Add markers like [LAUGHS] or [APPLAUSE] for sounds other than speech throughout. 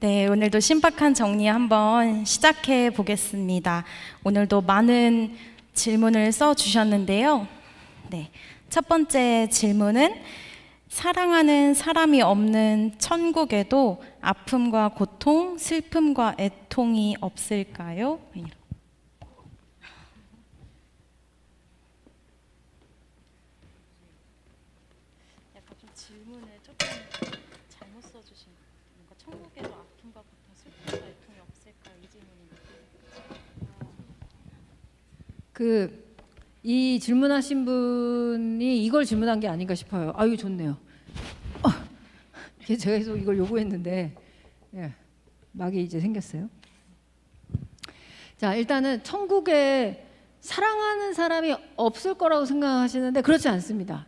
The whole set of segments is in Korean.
네, 오늘도 신박한 정리 한번 시작해 보겠습니다. 오늘도 많은 질문을 써 주셨는데요. 네. 첫 번째 질문은 사랑하는 사람이 없는 천국에도 아픔과 고통, 슬픔과 애통이 없을까요? 약간 좀 질문을 조금 잘못 써주신 뭔가 천국에도 아픔과 고통, 슬픔과 애통이 없을까 이 질문인데 그 이 질문하신 분이 이걸 질문한 게 아닌가 싶어요. 아유 좋네요. 어, 제가 계속 이걸 요구했는데 예, 막이 이제 생겼어요. 자 일단은 천국에 사랑하는 사람이 없을 거라고 생각하시는데 그렇지 않습니다.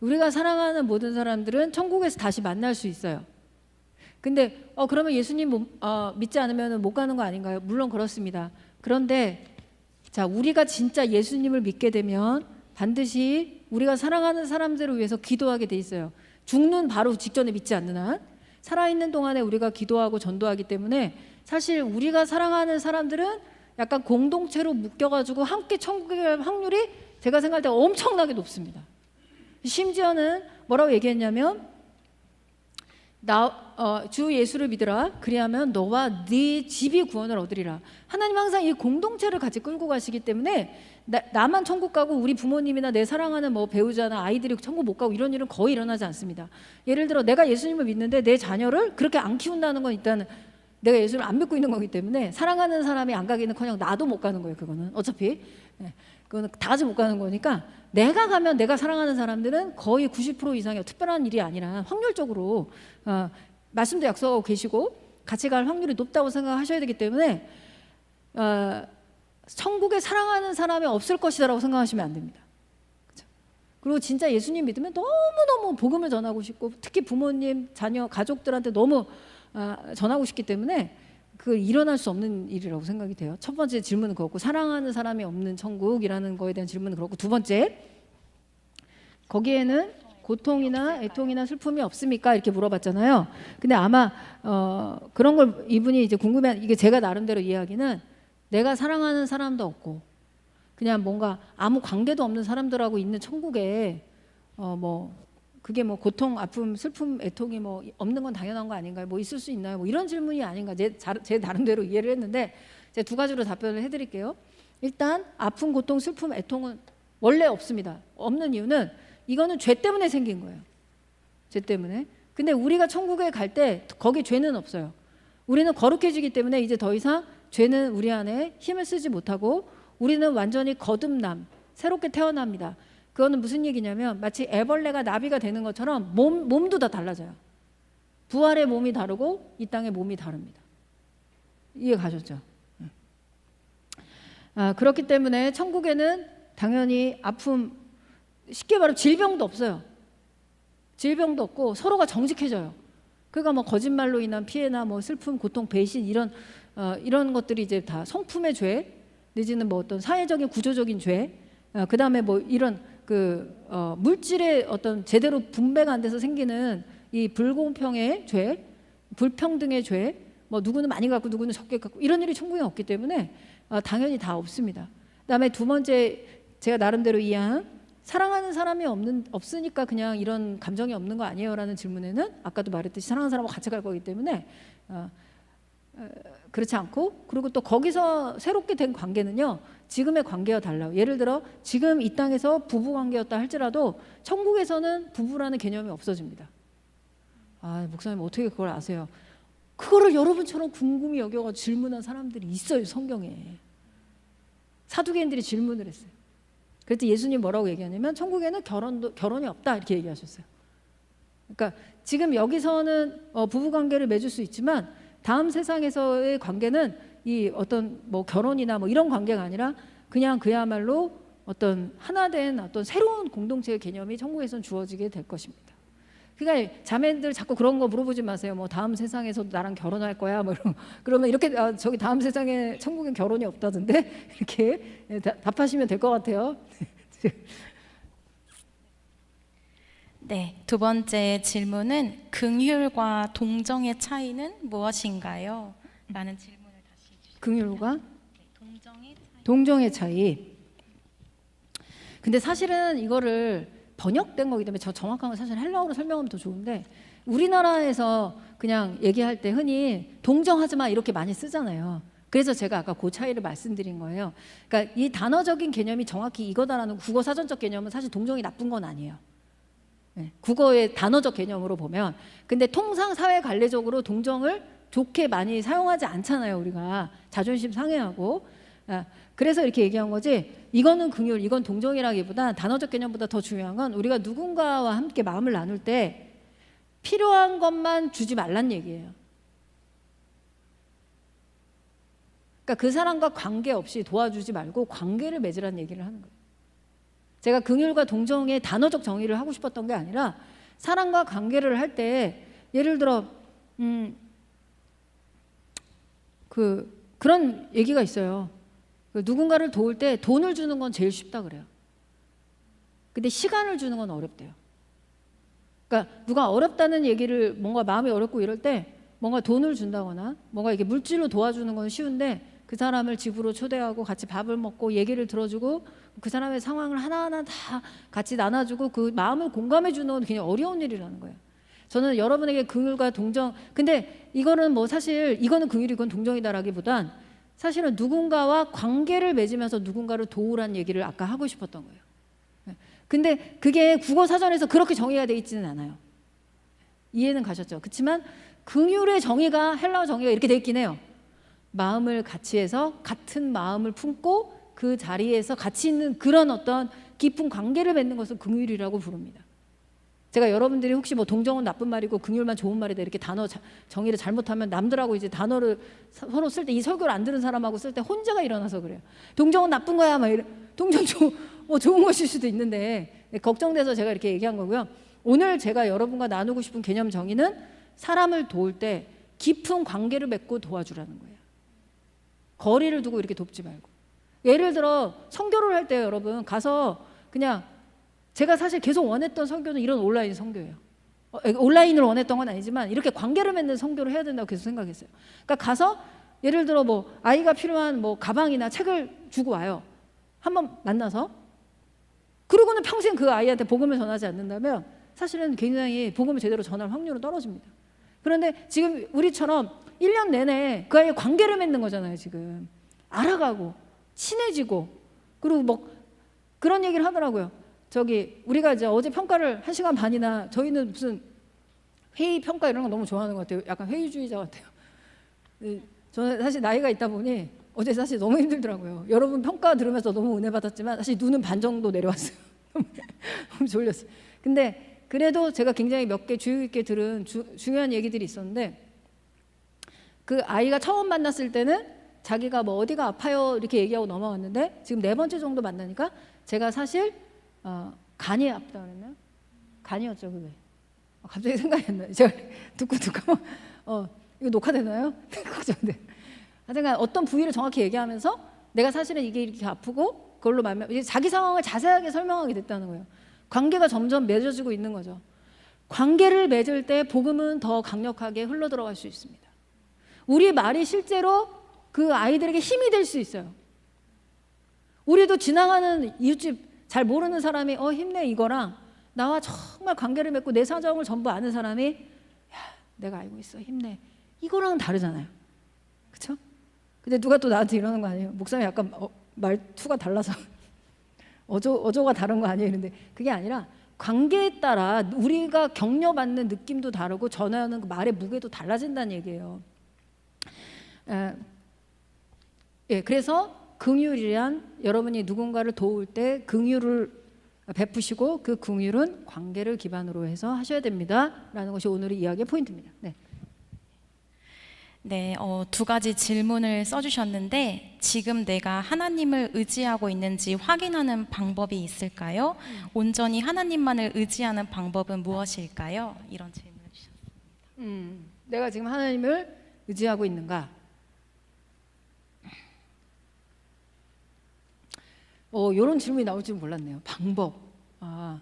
우리가 사랑하는 모든 사람들은 천국에서 다시 만날 수 있어요. 근데 어 그러면 예수님 못- 어, 믿지 않으면 못 가는 거 아닌가요? 물론 그렇습니다. 그런데 자, 우리가 진짜 예수님을 믿게 되면 반드시 우리가 사랑하는 사람들을 위해서 기도하게 돼 있어요. 죽는 바로 직전에 믿지 않는 한 살아있는 동안에 우리가 기도하고 전도하기 때문에 사실 우리가 사랑하는 사람들은 약간 공동체로 묶여가지고 함께 천국에 갈 확률이 제가 생각할 때 엄청나게 높습니다. 심지어는 뭐라고 얘기했냐면 나, 어, 주 예수를 믿으라. 그리하면 너와 네 집이 구원을 얻으리라. 하나님 항상 이 공동체를 같이 끌고 가시기 때문에 나, 나만 천국 가고 우리 부모님이나 내 사랑하는 뭐 배우자나 아이들이 천국 못 가고 이런 일은 거의 일어나지 않습니다. 예를 들어 내가 예수님을 믿는데 내 자녀를 그렇게 안 키운다는 건 일단 내가 예수를 안 믿고 있는 거기 때문에 사랑하는 사람이 안 가기는커녕 나도 못 가는 거예요. 그거는 어차피 예, 그거는 다 같이 못 가는 거니까 내가 가면 내가 사랑하는 사람들은 거의 90% 이상의 특별한 일이 아니라 확률적으로 어, 말씀도 약속하고 계시고 같이 갈 확률이 높다고 생각하셔야 되기 때문에 어, 천국에 사랑하는 사람이 없을 것이다라고 생각하시면 안 됩니다. 그죠? 그리고 진짜 예수님 믿으면 너무 너무 복음을 전하고 싶고 특히 부모님, 자녀, 가족들한테 너무 아, 전하고 싶기 때문에 그 일어날 수 없는 일이라고 생각이 돼요. 첫 번째 질문은 그렇고 사랑하는 사람이 없는 천국이라는 거에 대한 질문은 그렇고 두 번째 거기에는 고통이나 애통이나 슬픔이 없습니까? 이렇게 물어봤잖아요. 근데 아마 어, 그런 걸 이분이 이제 궁금해한 이게 제가 나름대로 이야기는 내가 사랑하는 사람도 없고 그냥 뭔가 아무 관계도 없는 사람들하고 있는 천국에 어 뭐 그게 뭐 고통, 아픔, 슬픔, 애통이 뭐 없는 건 당연한 거 아닌가요? 뭐 있을 수 있나요? 뭐 이런 질문이 아닌가 제, 자- 제 나름대로 이해를 했는데 제가 두 가지로 답변을 해드릴게요. 일단 아픔, 고통, 슬픔, 애통은 원래 없습니다. 없는 이유는 이거는 죄 때문에 생긴 거예요. 죄 때문에. 근데 우리가 천국에 갈 때 거기 죄는 없어요. 우리는 거룩해지기 때문에 이제 더 이상 죄는 우리 안에 힘을 쓰지 못하고 우리는 완전히 거듭남, 새롭게 태어납니다. 그거는 무슨 얘기냐면 마치 애벌레가 나비가 되는 것처럼 몸, 몸도 다 달라져요. 부활의 몸이 다르고 이 땅의 몸이 다릅니다. 이해 가셨죠? 응. 아, 그렇기 때문에 천국에는 당연히 아픔, 쉽게 말하면 질병도 없어요. 질병도 없고 서로가 정직해져요. 그러니까 뭐 거짓말로 인한 피해나 뭐 슬픔, 고통, 배신 이런 어, 이런 것들이 이제 다 성품의 죄 내지는 뭐 어떤 사회적인 구조적인 죄, 어, 그 다음에 뭐 이런 그 어, 물질의 어떤 제대로 분배가 안 돼서 생기는 이 불공평의 죄, 불평등의 죄, 뭐 누구는 많이 갖고 누구는 적게 갖고 이런 일이 천국에 없기 때문에 어, 당연히 다 없습니다. 그다음에 두 번째 제가 나름대로 이해한 사랑하는 사람이 없는 없으니까 그냥 이런 감정이 없는 거 아니에요라는 질문에는 아까도 말했듯이 사랑하는 사람하고 같이 갈 거기 때문에 어, 어, 그렇지 않고 그리고 또 거기서 새롭게 된 관계는요 지금의 관계와 달라요. 예를 들어 지금 이 땅에서 부부 관계였다 할지라도 천국에서는 부부라는 개념이 없어집니다. 아 목사님 어떻게 그걸 아세요? 그거를 여러분처럼 궁금히 여겨가 질문한 사람들이 있어요 성경에 사두개인들이 질문을 했어요. 그래서 예수님 뭐라고 얘기하냐면 천국에는 결혼도 결혼이 없다 이렇게 얘기하셨어요. 그러니까 지금 여기서는 어, 부부 관계를 맺을 수 있지만 다음 세상에서의 관계는 이 어떤 뭐 결혼이나 뭐 이런 관계가 아니라 그냥 그야말로 어떤 하나된 어떤 새로운 공동체의 개념이 천국에선 주어지게 될 것입니다. 그러니까 자매들 자꾸 그런 거 물어보지 마세요. 뭐 다음 세상에서 나랑 결혼할 거야. 뭐 이런 [LAUGHS] 그러면 이렇게 아, 저기 다음 세상에 천국엔 결혼이 없다던데 [LAUGHS] 이렇게 답하시면 될 것 같아요. [LAUGHS] 네, 두 번째 질문은 긍휼과 동정의 차이는 무엇인가요? 라는 주셨습니다. 긍휼과 네, 동정의 차이. 근데 사실은 이거를 번역된 거기 때문에 저 정확한 건 사실 헬라어로 설명하면 더 좋은데 우리나라에서 그냥 얘기할 때 흔히 동정하지 마 이렇게 많이 쓰잖아요. 그래서 제가 아까 그 차이를 말씀드린 거예요. 그러니까 이 단어적인 개념이 정확히 이거다라는 국어 사전적 개념은 사실 동정이 나쁜 건 아니에요. 네, 국어의 단어적 개념으로 보면 근데 통상 사회 관례적으로 동정을 좋게 많이 사용하지 않잖아요 우리가. 자존심 상해하고. 아, 그래서 이렇게 얘기한 거지 이거는 긍휼 이건 동정이라기보다 단어적 개념보다 더 중요한 건 우리가 누군가와 함께 마음을 나눌 때 필요한 것만 주지 말란 얘기예요. 그러니까 그 사람과 관계없이 도와주지 말고 관계를 맺으라는 얘기를 하는 거예요. 제가 긍휼과 동정의 단어적 정의를 하고 싶었던 게 아니라 사람과 관계를 할 때 예를 들어 음, 그 그런 얘기가 있어요. 그 누군가를 도울 때 돈을 주는 건 제일 쉽다 그래요. 근데 시간을 주는 건 어렵대요. 그러니까 누가 어렵다는 얘기를 뭔가 마음이 어렵고 이럴 때 뭔가 돈을 준다거나 뭔가 이게 물질로 도와주는 건 쉬운데 그 사람을 집으로 초대하고 같이 밥을 먹고 얘기를 들어주고 그 사람의 상황을 하나하나 다 같이 나눠주고 그 마음을 공감해 주는 건 굉장히 어려운 일이라는 거예요. 저는 여러분에게 긍휼과 동정 근데 이거는 뭐 사실 이거는 긍휼이 건 동정이다라기보단 사실은 누군가와 관계를 맺으면서 누군가를 도우란 얘기를 아까 하고 싶었던 거예요. 네. 근데 그게 국어 사전에서 그렇게 정의가 돼 있지는 않아요. 이해는 가셨죠? 그렇지만 긍휼의 정의가 헬라어 정의가 이렇게 돼 있긴 해요. 마음을 같이 해서 같은 마음을 품고 그 자리에서 같이 있는 그런 어떤 깊은 관계를 맺는 것을 긍휼이라고 부릅니다. 제가 여러분들이 혹시 뭐 동정은 나쁜 말이고 긍휼만 좋은 말이다 이렇게 단어 자- 정의를 잘못하면 남들하고 이제 단어를 서- 서로 쓸 때 이 설교를 안 들은 사람하고 쓸 때 혼자가 일어나서 그래요. 동정은 나쁜 거야 막 이래. 동정 좋, 뭐 좋은 것일 수도 있는데 네, 걱정돼서 제가 이렇게 얘기한 거고요. 오늘 제가 여러분과 나누고 싶은 개념 정의는 사람을 도울 때 깊은 관계를 맺고 도와주라는 거예요. 거리를 두고 이렇게 돕지 말고. 예를 들어 성교를 할 때 여러분 가서 그냥 제가 사실 계속 원했던 성교는 이런 온라인 성교예요. 어, 온라인을 원했던 건 아니지만 이렇게 관계를 맺는 성교를 해야 된다고 계속 생각했어요. 그러니까 가서 예를 들어 뭐 아이가 필요한 뭐 가방이나 책을 주고 와요. 한번 만나서 그러고는 평생 그 아이한테 복음을 전하지 않는다면 사실은 굉장히 복음을 제대로 전할 확률은 떨어집니다. 그런데 지금 우리처럼 1년 내내 그 아이의 관계를 맺는 거잖아요, 지금. 알아가고 친해지고 그리고 뭐 그런 얘기를 하더라고요. 저기 우리가 이제 어제 평가를 한 시간 반이나 저희는 무슨 회의 평가 이런 거 너무 좋아하는 것 같아요. 약간 회의주의자 같아요. 네, 저는 사실 나이가 있다 보니 어제 사실 너무 힘들더라고요. 여러분 평가 들으면서 너무 은혜 받았지만 사실 눈은 반 정도 내려왔어요. [LAUGHS] 너무 졸렸어요. 근데 그래도 제가 굉장히 몇 개 주의 있게 들은 주, 중요한 얘기들이 있었는데 그 아이가 처음 만났을 때는 자기가 뭐 어디가 아파요 이렇게 얘기하고 넘어갔는데 지금 네 번째 정도 만나니까 제가 사실 어, 간이 아프다 그랬나요? 간이었죠 그게. 어, 갑자기 생각이 안 나요. 제가 [LAUGHS] 듣고 듣고 어 이거 녹화되나요? [LAUGHS] 걱정돼. 하여간 어떤 부위를 정확히 얘기하면서 내가 사실은 이게 이렇게 아프고 그걸로 말면 자기 상황을 자세하게 설명하게 됐다는 거예요. 관계가 점점 맺어지고 있는 거죠. 관계를 맺을 때 복음은 더 강력하게 흘러 들어갈 수 있습니다. 우리 말이 실제로 그 아이들에게 힘이 될 수 있어요. 우리도 지나가는 이웃집 잘 모르는 사람이 어 힘내 이거랑 나와 정말 관계를 맺고 내 사정을 전부 아는 사람이 야 내가 알고 있어 힘내 이거랑 다르잖아요. 그렇죠? 근데 누가 또 나한테 이러는 거 아니에요? 목사님 약간 어, 말투가 달라서 [LAUGHS] 어조 어조가 다른 거 아니에요? 이런데 그게 아니라 관계에 따라 우리가 격려받는 느낌도 다르고 전하는 그 말의 무게도 달라진다는 얘기예요. 에, 예, 그래서 긍휼이란 여러분이 누군가를 도울 때 긍휼을 베푸시고 그 긍휼은 관계를 기반으로 해서 하셔야 됩니다라는 것이 오늘의 이야기의 포인트입니다. 네. 네, 어, 두 가지 질문을 써주셨는데 지금 내가 하나님을 의지하고 있는지 확인하는 방법이 있을까요? 온전히 하나님만을 의지하는 방법은 무엇일까요? 이런 질문을 주셨습니다. 음, 내가 지금 하나님을 의지하고 있는가? 어, 이런 질문이 나올 줄 몰랐네요. 방법. 아,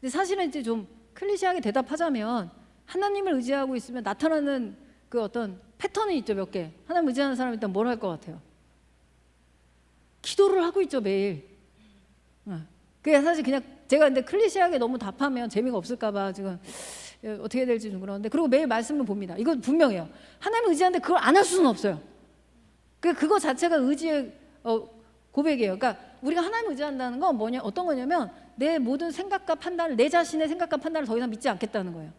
근데 사실은 이제 좀 클리시하게 대답하자면 하나님을 의지하고 있으면 나타나는 그 어떤 패턴이 있죠 몇 개. 하나님 의지하는 사람 일단 뭘 할 것 같아요? 기도를 하고 있죠 매일. 어. 그게 사실 그냥 제가 근데 클리시하게 너무 답하면 재미가 없을까봐 지금 어떻게 해야 될지 좀 그러는데 그리고 매일 말씀을 봅니다. 이건 분명해요. 하나님 의지하는데 그걸 안 할 수는 없어요. 그 그거 자체가 의지의 어, 고백이에요. 그러니까 우리가 하나님 의지한다는 건 뭐냐 어떤 거냐면 내 모든 생각과 판단을 내 자신의 생각과 판단을 더 이상 믿지 않겠다는 거예요.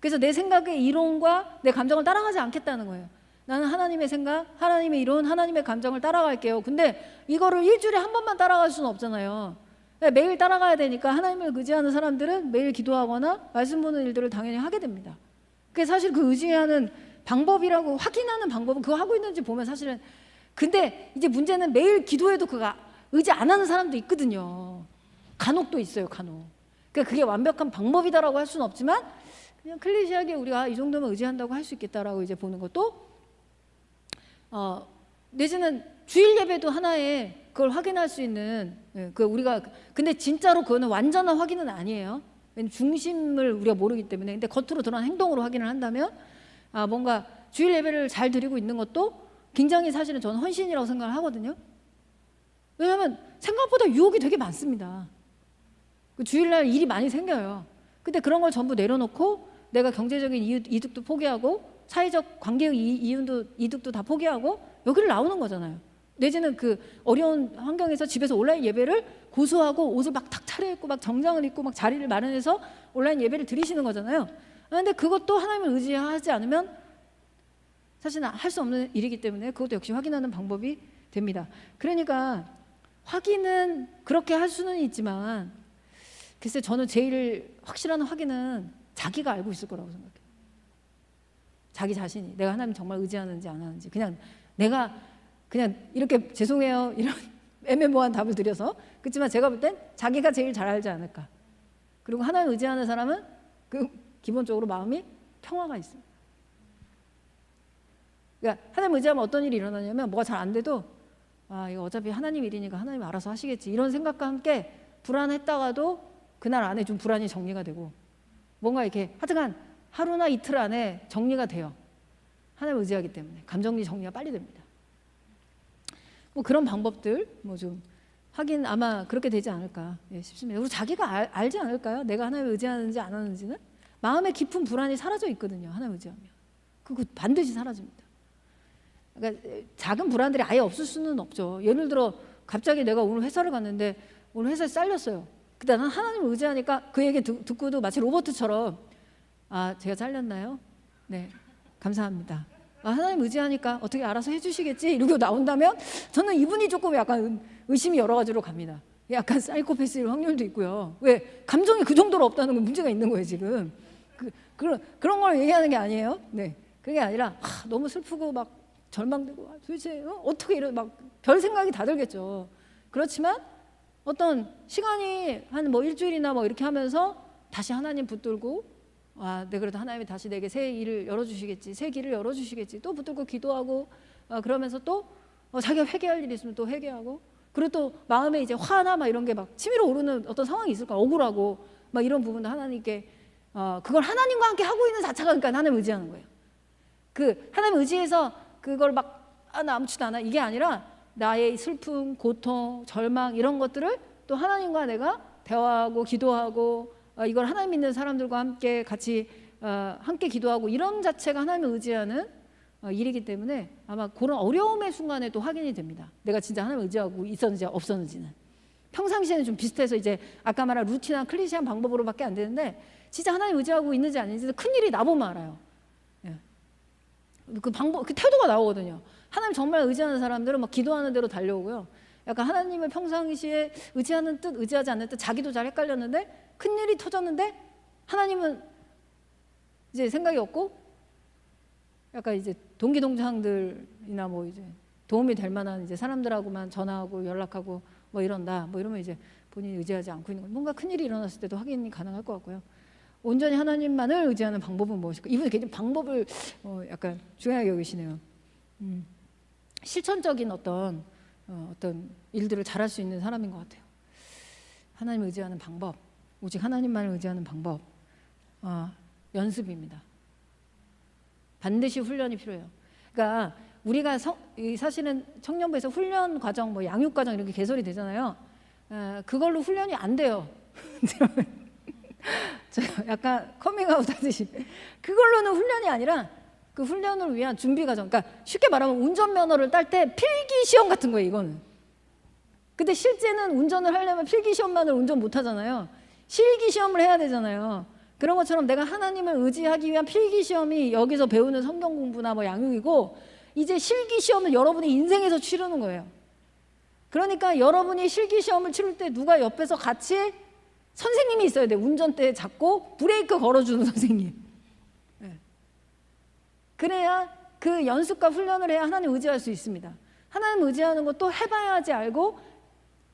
그래서 내 생각의 이론과 내 감정을 따라가지 않겠다는 거예요. 나는 하나님의 생각, 하나님의 이론, 하나님의 감정을 따라갈게요. 근데 이거를 일주일에 한 번만 따라갈 수는 없잖아요. 그러니까 매일 따라가야 되니까 하나님을 의지하는 사람들은 매일 기도하거나 말씀 보는 일들을 당연히 하게 됩니다. 그게 사실 그 의지하는 방법이라고 확인하는 방법은 그거 하고 있는지 보면 사실은 근데 이제 문제는 매일 기도해도 그거 의지 안 하는 사람도 있거든요. 간혹도 있어요, 간혹. 그러니까 그게 완벽한 방법이다라고 할 수는 없지만 그냥 클리시하게 우리가 아, 이 정도면 의지한다고 할 수 있겠다라고 이제 보는 것도 어, 내지는 주일 예배도 하나의 그걸 확인할 수 있는 예, 그 우리가 근데 진짜로 그거는 완전한 확인은 아니에요. 중심을 우리가 모르기 때문에 근데 겉으로 드러난 행동으로 확인을 한다면 아 뭔가 주일 예배를 잘 드리고 있는 것도 굉장히 사실은 저는 헌신이라고 생각을 하거든요. 왜냐하면 생각보다 유혹이 되게 많습니다. 그 주일날 일이 많이 생겨요. 근데 그런 걸 전부 내려놓고 내가 경제적인 이득, 이득도 포기하고 사회적 관계의 이- 이윤도 이득도 다 포기하고 여기를 나오는 거잖아요. 내지는 그 어려운 환경에서 집에서 온라인 예배를 고수하고 옷을 막 탁 차려입고 막 정장을 입고 막 자리를 마련해서 온라인 예배를 드리시는 거잖아요. 그런데 그것도 하나님을 의지하지 않으면 사실은 할 수 없는 일이기 때문에 그것도 역시 확인하는 방법이 됩니다. 그러니까 확인은 그렇게 할 수는 있지만 글쎄 저는 제일 확실한 확인은 자기가 알고 있을 거라고 생각해요. 자기 자신이 내가 하나님 정말 의지하는지 안 하는지 그냥 내가 그냥 이렇게 죄송해요 이런 [LAUGHS] 애매모호한 답을 드려서 그렇지만 제가 볼 땐 자기가 제일 잘 알지 않을까. 그리고 하나님 의지하는 사람은 그 기본적으로 마음이 평화가 있습니다. 그러니까 하나님 의지하면 어떤 일이 일어나냐면 뭐가 잘 안 돼도 아 이거 어차피 하나님 일이니까 하나님이 알아서 하시겠지 이런 생각과 함께 불안했다가도 그날 안에 좀 불안이 정리가 되고 뭔가 이렇게 하여튼간 하루나 이틀 안에 정리가 돼요. 하나님 의지하기 때문에 감정리 정리가 빨리 됩니다. 뭐 그런 방법들 뭐좀 확인 아마 그렇게 되지 않을까 예, 싶습니다. 우리 자기가 알, 알지 않을까요? 내가 하나님 의지하는지 안 하는지는 마음의 깊은 불안이 사라져 있거든요. 하나님 의지하면 그거 반드시 사라집니다. 그러니까 작은 불안들이 아예 없을 수는 없죠. 예를 들어 갑자기 내가 오늘 회사를 갔는데 오늘 회사에 잘렸어요. 근데 나는 하나님을 의지하니까 그 얘기 듣, 듣고도 마치 로버트처럼 아 제가 잘렸나요? 네 감사합니다. 아, 하나님 의지하니까 어떻게 알아서 해주시겠지 이러고 나온다면 저는 이분이 조금 약간 의심이 여러 가지로 갑니다. 약간 사이코패스일 확률도 있고요. 왜 감정이 그 정도로 없다는 건 문제가 있는 거예요 지금. 그, 그런 그런 걸 얘기하는 게 아니에요. 네 그게 아니라 아, 너무 슬프고 막 절망되고 아, 도대체 어? 어떻게 이런 막 별 생각이 다 들겠죠. 그렇지만 어떤 시간이 한 뭐 일주일이나 뭐 이렇게 하면서 다시 하나님 붙들고 아, 네 그래도 하나님이 다시 내게 새 일을 열어주시겠지, 새 길을 열어주시겠지. 또 붙들고 기도하고 아, 그러면서 또 어, 자기가 회개할 일이 있으면 또 회개하고 그리고 또 마음에 이제 화나 막 이런 게 막 치밀어 오르는 어떤 상황이 있을 거야. 억울하고 막 이런 부분도 하나님께 어, 그걸 하나님과 함께 하고 있는 자체가 그러니까 하나님 의지하는 거예요. 그 하나님 의지해서 그걸 막 아, 나 아무렇지도 않아 이게 아니라 나의 슬픔, 고통, 절망 이런 것들을 또 하나님과 내가 대화하고 기도하고 어, 이걸 하나님 믿는 사람들과 함께 같이 어, 함께 기도하고 이런 자체가 하나님을 의지하는 어, 일이기 때문에 아마 그런 어려움의 순간에 또 확인이 됩니다. 내가 진짜 하나님을 의지하고 있었는지 없었는지는 평상시에는 좀 비슷해서 이제 아까 말한 루틴한 클리시한 방법으로밖에 안 되는데 진짜 하나님 의지하고 있는지 아닌지 큰 일이 나보면 알아요. 예. 그 방법, 그 태도가 나오거든요. 하나님 정말 의지하는 사람들은 막 기도하는 대로 달려오고요. 약간 하나님을 평상시에 의지하는 뜻, 의지하지 않는 뜻, 자기도 잘 헷갈렸는데 큰 일이 터졌는데 하나님은 이제 생각이 없고 약간 이제 동기 동창들이나 뭐 이제 도움이 될 만한 이제 사람들하고만 전화하고 연락하고 뭐 이런다 뭐 이러면 이제 본인이 의지하지 않고 있는 거 뭔가 큰 일이 일어났을 때도 확인이 가능할 것 같고요. 온전히 하나님만을 의지하는 방법은 무엇일까? 이분이 굉장히 방법을 어 약간 중요하게 여기시네요. 음. 실천적인 어떤 어 어떤 일들을 잘할 수 있는 사람인 것 같아요. 하나님 의지하는 방법, 오직 하나님만을 의지하는 방법. 어, 연습입니다. 반드시 훈련이 필요해요. 그러니까 우리가 성, 이 사실은 청년부에서 훈련 과정, 뭐 양육 과정 이렇게 개설이 되잖아요. 어, 그걸로 훈련이 안 돼요. [LAUGHS] [LAUGHS] 저 [LAUGHS] 약간 커밍아웃 하듯이 그걸로는 훈련이 아니라 그 훈련을 위한 준비 과정. 그러니까 쉽게 말하면 운전면허를 딸 때 필기 시험 같은 거예요. 이거는. 근데 실제는 운전을 하려면 필기 시험만을 운전 못 하잖아요. 실기 시험을 해야 되잖아요. 그런 것처럼 내가 하나님을 의지하기 위한 필기 시험이 여기서 배우는 성경 공부나 뭐 양육이고 이제 실기 시험을 여러분이 인생에서 치르는 거예요. 그러니까 여러분이 실기 시험을 치를 때 누가 옆에서 같이 선생님이 있어야 돼. 운전대 잡고 브레이크 걸어주는 [LAUGHS] 선생님. 네. 그래야 그 연습과 훈련을 해야 하나님 의지할 수 있습니다. 하나님 의지하는 것도 해봐야지 알고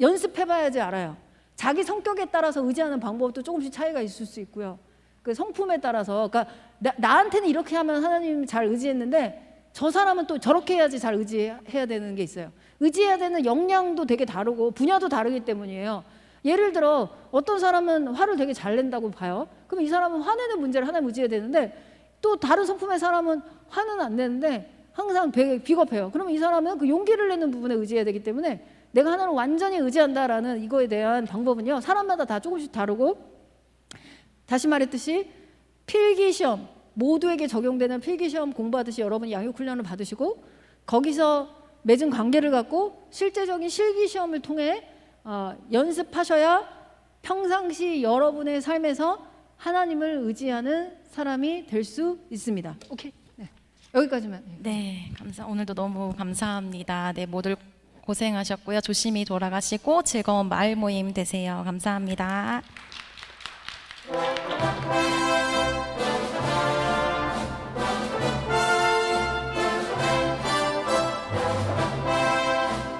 연습해봐야지 알아요. 자기 성격에 따라서 의지하는 방법도 조금씩 차이가 있을 수 있고요. 그 성품에 따라서, 그러니까 나, 나한테는 이렇게 하면 하나님 잘 의지했는데 저 사람은 또 저렇게 해야지 잘 의지해야 되는 게 있어요. 의지해야 되는 역량도 되게 다르고 분야도 다르기 때문이에요. 예를 들어 어떤 사람은 화를 되게 잘 낸다고 봐요. 그럼 이 사람은 화내는 문제를 하나님 의지해야 되는데 또 다른 성품의 사람은 화는 안 내는데 항상 배- 비겁해요. 그러면 이 사람은 그 용기를 내는 부분에 의지해야 되기 때문에 내가 하나님을 완전히 의지한다라는 이거에 대한 방법은요. 사람마다 다 조금씩 다르고 다시 말했듯이 필기 시험 모두에게 적용되는 필기 시험 공부하듯이 여러분이 양육 훈련을 받으시고 거기서 맺은 관계를 갖고 실제적인 실기 시험을 통해 어, 연습하셔야 평상시 여러분의 삶에서 하나님을 의지하는 사람이 될 수 있습니다. 오케이. 네. 여기까지만. 네, 감사. 오늘도 너무 감사합니다. 네, 모두 고생하셨고요. 조심히 돌아가시고 즐거운 마을 모임 되세요. 감사합니다.